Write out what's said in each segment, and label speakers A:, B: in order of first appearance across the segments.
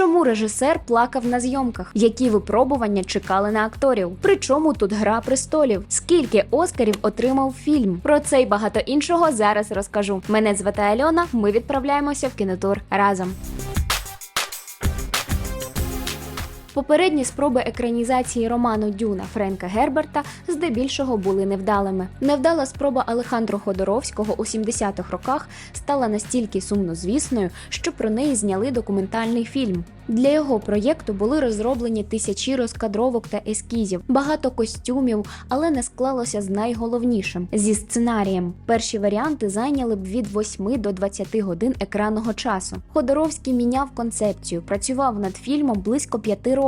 A: Чому режисер плакав на зйомках? Які випробування чекали на акторів? Причому тут гра престолів? Скільки оскарів отримав фільм? Про це й багато іншого зараз розкажу. Мене звати Альона. Ми відправляємося в кінотур разом. Попередні спроби екранізації роману Дюна Френка Герберта здебільшого були невдалими. Невдала спроба Алехандро Ходоровського у 70-х роках стала настільки сумнозвісною, що про неї зняли документальний фільм. Для його проєкту були розроблені тисячі розкадровок та ескізів, багато костюмів, але не склалося з найголовнішим зі сценарієм. Перші варіанти зайняли б від 8 до 20 годин екранного часу. Ходоровський міняв концепцію, працював над фільмом близько 5 років,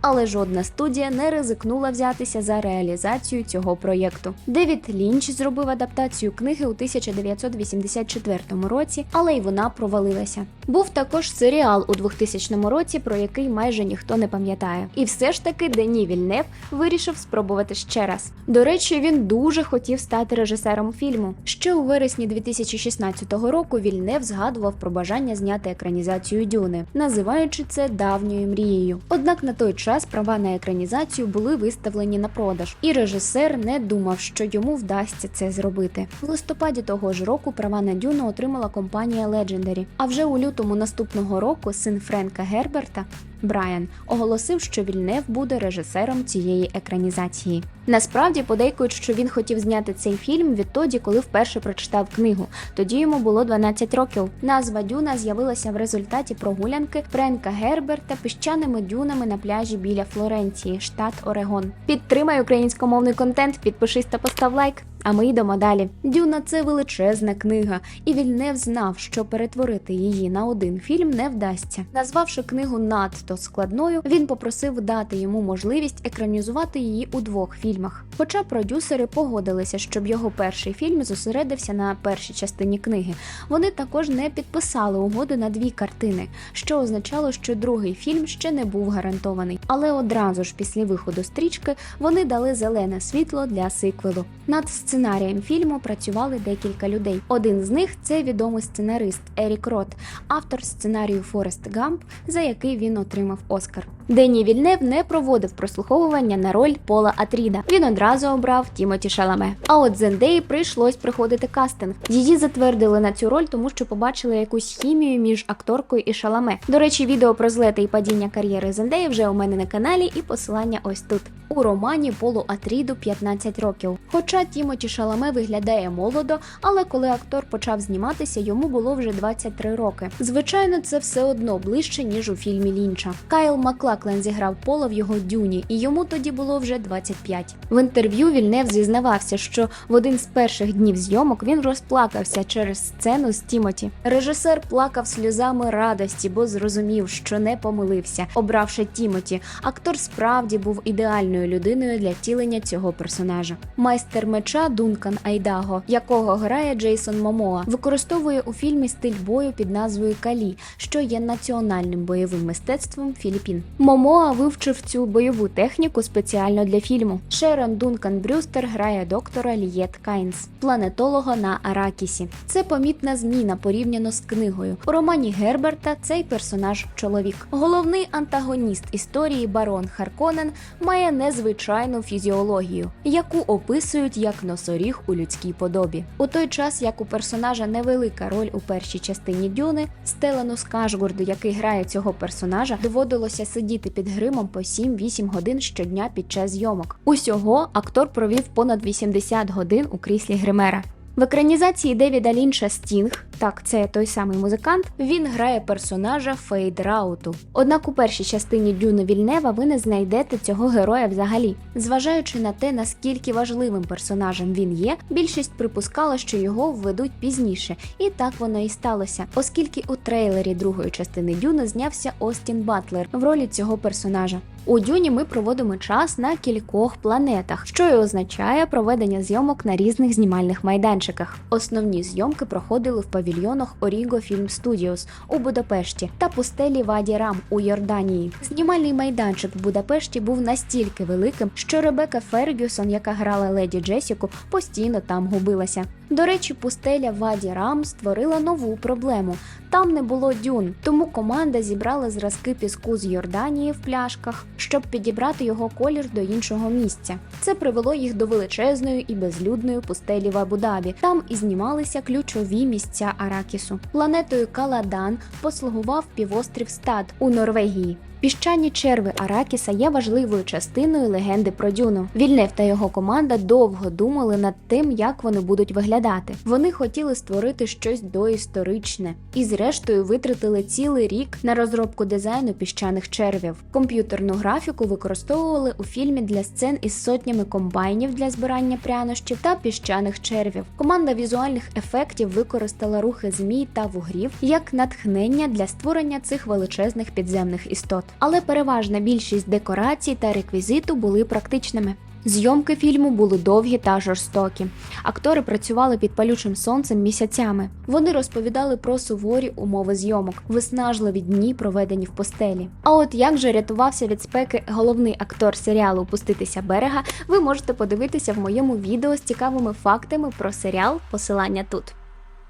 A: але жодна студія не ризикнула взятися за реалізацію цього проєкту. Девід Лінч зробив адаптацію книги у 1984 році, але й вона провалилася. Був також серіал у 2000 році, про який майже ніхто не пам'ятає. І все ж таки Дені Вільнев вирішив спробувати ще раз. До речі, він дуже хотів стати режисером фільму. Ще у вересні 2016 року Вільнев згадував про бажання зняти екранізацію Дюни, називаючи це давньою мрією. Однак на той час права на екранізацію були виставлені на продаж, і режисер не думав, що йому вдасться це зробити. В листопаді того ж року права на Дюну отримала компанія Legendary. А вже у лютому наступного року син Френка Герберта Брайан оголосив, що Вільнев буде режисером цієї екранізації. Насправді подейкують, що він хотів зняти цей фільм відтоді, коли вперше прочитав книгу. Тоді йому було 12 років. Назва Дюна з'явилася в результаті прогулянки Френка Герберта піщаними дюнами на пляжі біля Флоренції, штат Орегон. Підтримай українськомовний контент, підпишись та постав лайк. А ми йдемо далі. Дюна це величезна книга, і Вільнев знав, що перетворити її на один фільм не вдасться. Назвавши книгу надто складною, він попросив дати йому можливість екранізувати її у двох фільмах. Хоча продюсери погодилися, щоб його перший фільм зосередився на першій частині книги. Вони також не підписали угоди на дві картини, що означало, що другий фільм ще не був гарантований. Але одразу ж після виходу стрічки вони дали зелене світло для сиквелу. Над сценарієм фільму працювали декілька людей. Один з них це відомий сценарист Ерік Рот, автор сценарію Форест Гамп, за який він отримав Оскар. Дені Вільнев не проводив прослуховування на роль Пола Атріда. Він одразу обрав Тімоті Шаламе. А от Зендеї прийшлось приходити кастинг. Її затвердили на цю роль, тому що побачили якусь хімію між акторкою і Шаламе. До речі, відео про злети і падіння кар'єри Зендеї вже у мене на каналі, і посилання ось тут. У романі Полу Атріду 15 років. Хоча Тімоті Шаламе виглядає молодо, але коли актор почав зніматися, йому було вже 23 роки. Звичайно, це все одно ближче ніж у фільмі Лінча. Кайл Маклаклен зіграв Пола в його дюні, і йому тоді було вже 25. В інтерв'ю Вільнев зізнавався, що в один з перших днів зйомок він розплакався через сцену з Тімоті. Режисер плакав сльозами радості, бо зрозумів, що не помилився, обравши Тімоті. Актор справді був ідеальною людиною для втілення цього персонажа. Майстер меча Дункан Айдаго, якого грає Джейсон Момоа, використовує у фільмі стиль бою під назвою Калі, що є національним бойовим мистецтвом Філіппін. Момоа вивчив цю бойову техніку спеціально для фільму. Шерон Дункан Брюстер грає доктора Лієт Кайнс, планетолога на Аракісі. Це помітна зміна порівняно з книгою. У романі Герберта цей персонаж чоловік. Головний антагоніст історії барон Харконен має незвичайну фізіологію, яку описують як носоріг у людській подобі. У той час, як у персонажа невелика роль у першій частині Дюни, Стелану Скажгурду, який грає цього персонажа, доводилося сидіти під гримом по 7-8 годин щодня під час зйомок. Усього актор провів понад 80 годин у кріслі гримера. В екранізації Девіда Лінча Стінг, так це той самий музикант, він грає персонажа Фейд Рауту. Однак у першій частині Дюни Вільнева ви не знайдете цього героя взагалі. Зважаючи на те, наскільки важливим персонажем він є, більшість припускала, що його введуть пізніше, і так воно і сталося, оскільки у трейлері другої частини Дюни знявся Остін Батлер в ролі цього персонажа. У Дюні ми проводимо час на кількох планетах, що й означає проведення зйомок на різних знімальних майданчиках. Основні зйомки проходили в павільйонах Оріго Фільм Студіос у Будапешті та пустелі Ваді Рам у Йорданії. Знімальний майданчик в Будапешті був настільки великим, що Ребека Фергюсон, яка грала леді Джесіку, постійно там губилася. До речі, пустеля Ваді Рам створила нову проблему. Там не було дюн, тому команда зібрала зразки піску з Йорданії в пляшках, щоб підібрати його колір до іншого місця. Це привело їх до величезної і безлюдної пустелі в Абу-Дабі. Там і знімалися ключові місця Аракісу. Планетою Каладан послугував півострів Стад у Норвегії. Піщані черви Аракіса є важливою частиною легенди про Дюну. Вільнев та його команда довго думали над тим, як вони будуть виглядати. Вони хотіли створити щось доісторичне і, зрештою, витратили цілий рік на розробку дизайну піщаних червів. Комп'ютерну графіку використовували у фільмі для сцен із сотнями комбайнів для збирання прянощів та піщаних червів. Команда візуальних ефектів використала рухи змій та вугрів як натхнення для створення цих величезних підземних істот. Але переважна більшість декорацій та реквізиту були практичними. Зйомки фільму були довгі та жорстокі. Актори працювали під палючим сонцем місяцями. Вони розповідали про суворі умови зйомок, виснажливі дні, проведені в постелі. А от як же рятувався від спеки головний актор серіалу Пуститися берега, ви можете подивитися в моєму відео з цікавими фактами про серіал. Посилання тут.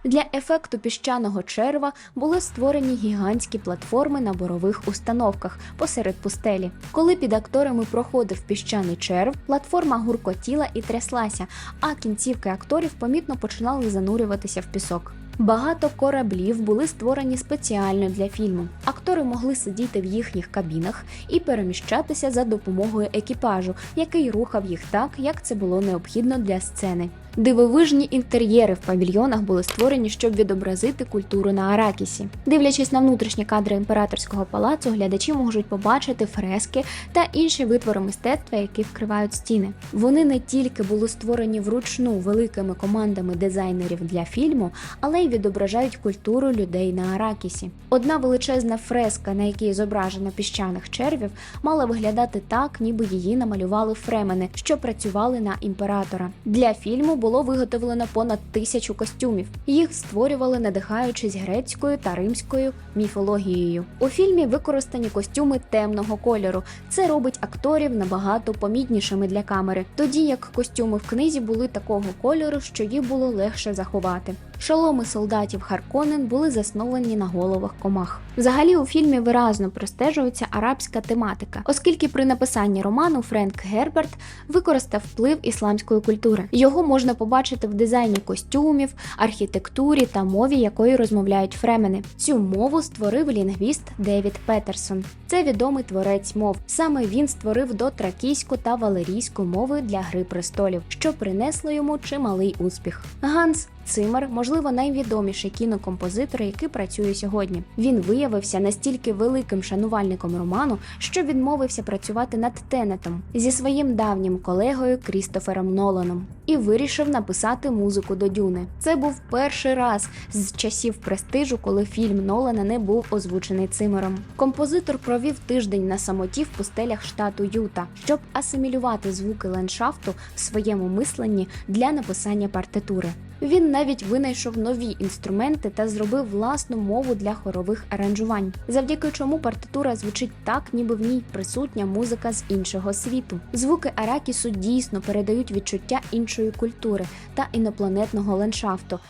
A: Для ефекту піщаного черва були створені гігантські платформи на борових установках посеред пустелі. Коли під акторами проходив піщаний черв, платформа гуркотіла і тряслася, а кінцівки акторів помітно починали занурюватися в пісок. Багато кораблів були створені спеціально для фільму. Актори могли сидіти в їхніх кабінах і переміщатися за допомогою екіпажу, який рухав їх так, як це було необхідно для сцени. Дивовижні інтер'єри в павільйонах були створені, щоб відобразити культуру на Аракісі. Дивлячись на внутрішні кадри імператорського палацу, глядачі можуть побачити фрески та інші витвори мистецтва, які вкривають стіни. Вони не тільки були створені вручну великими командами дизайнерів для фільму, але й відображають культуру людей на Аракісі. Одна величезна фреска, на якій зображено піщаних червів, мала виглядати так, ніби її намалювали фремени, що працювали на імператора. Для фільму було виготовлено понад тисячу костюмів. Їх створювали, надихаючись грецькою та римською міфологією. У фільмі використані костюми темного кольору. Це робить акторів набагато помітнішими для камери, тоді як костюми в книзі були такого кольору, що їх було легше заховати. Шоломи солдатів Харконен були засновані на головах комах. Взагалі у фільмі виразно простежується арабська тематика, оскільки при написанні роману Френк Герберт використав вплив ісламської культури. Його можна побачити в дизайні костюмів, архітектурі та мові, якою розмовляють фремени. Цю мову створив лінгвіст Девід Петерсон. Це відомий творець мов. Саме він створив дотракійську та валерійську мови для Гри престолів, що принесло йому чималий успіх. Ганс Цимер, можливо, найвідоміший кінокомпозитор, який працює сьогодні. Він виявився настільки великим шанувальником роману, що відмовився працювати над Тенетом зі своїм давнім колегою Крістофером Ноланом і вирішив написати музику до Дюни. Це був перший раз з часів престижу, коли фільм Нолана не був озвучений Цимером. Композитор провів тиждень на самоті в пустелях штату Юта, щоб асимілювати звуки ландшафту в своєму мисленні для написання партитури. Він навіть винайшов нові інструменти та зробив власну мову для хорових аранжувань, завдяки чому партитура звучить так, ніби в ній присутня музика з іншого світу. Звуки Аракісу дійсно передають відчуття іншої культури та інопланетного ландшафту.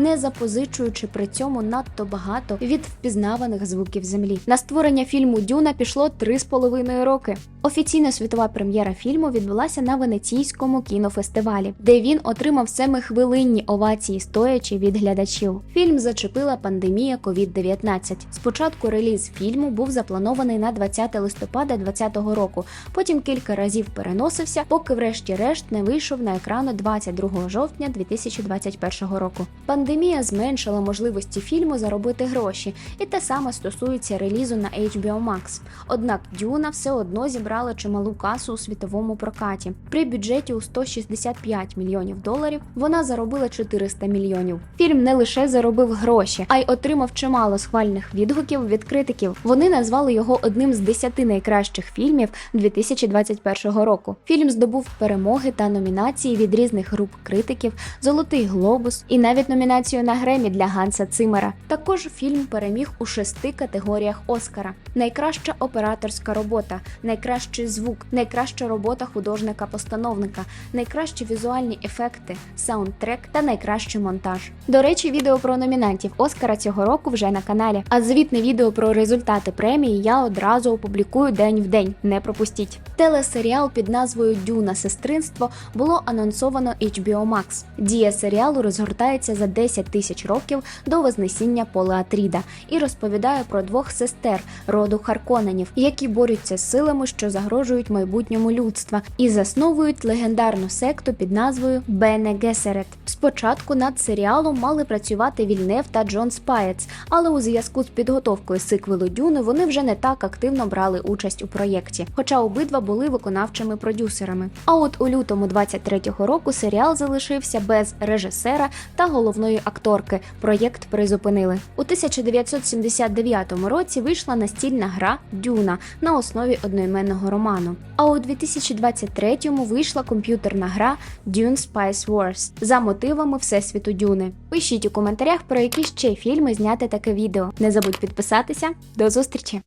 A: не запозичуючи при цьому надто багато від впізнаваних звуків землі. На створення фільму Дюна пішло 3,5 роки. Офіційна світова прем'єра фільму відбулася на венеційському кінофестивалі, де він отримав семихвилинні овації стоячи від глядачів. Фільм зачепила пандемія COVID-19. Спочатку реліз фільму був запланований на 20 листопада 2020 року. Потім кілька разів переносився, поки, врешті-решт, не вийшов на екрани 22 жовтня 2021 року. Пандемія зменшила можливості фільму заробити гроші, і те саме стосується релізу на HBO Max. Однак Дюна все одно зібрала чималу касу у світовому прокаті. При бюджеті у 165 мільйонів доларів вона заробила 400 мільйонів. Фільм не лише заробив гроші, а й отримав чимало схвальних відгуків від критиків. Вони назвали його одним з 10 найкращих фільмів 2021 року. Фільм здобув перемоги та номінації від різних груп критиків, Золотий глобус і навіть номінацію на Гремі для Ганса Цимера. Також фільм переміг у шести категоріях Оскара: найкраща операторська робота, найкраща найкращий звук, найкраща робота художника-постановника, найкращі візуальні ефекти, саундтрек та найкращий монтаж. До речі, відео про номінантів Оскара цього року вже на каналі. А звітне відео про результати премії я одразу опублікую день в день. Не пропустіть. Телесеріал під назвою Дюна Сестринство було анонсовано HBO Max. Дія серіалу розгортається за 10 тисяч років до Вознесіння Пола Атріда і розповідає про двох сестер роду Харконенів, які борються з силами, що загрожують майбутньому людства, і засновують легендарну секту під назвою Бене Гесерет. Спочатку над серіалом мали працювати Вільнев та Джон Спаєц, але у зв'язку з підготовкою сиквелу Дюни вони вже не так активно брали участь у проєкті, хоча обидва були виконавчими продюсерами. А от у лютому 23-го року серіал залишився без режисера та головної акторки. Проєкт призупинили. У 1979 році вийшла настільна гра Дюна на основі одноіменного роману. А у 2023-му вийшла комп'ютерна гра Dune Spice Wars за мотивами Всесвіту Дюни. Пишіть у коментарях, про які ще фільми зняти таке відео. Не забудь підписатися. До зустрічі!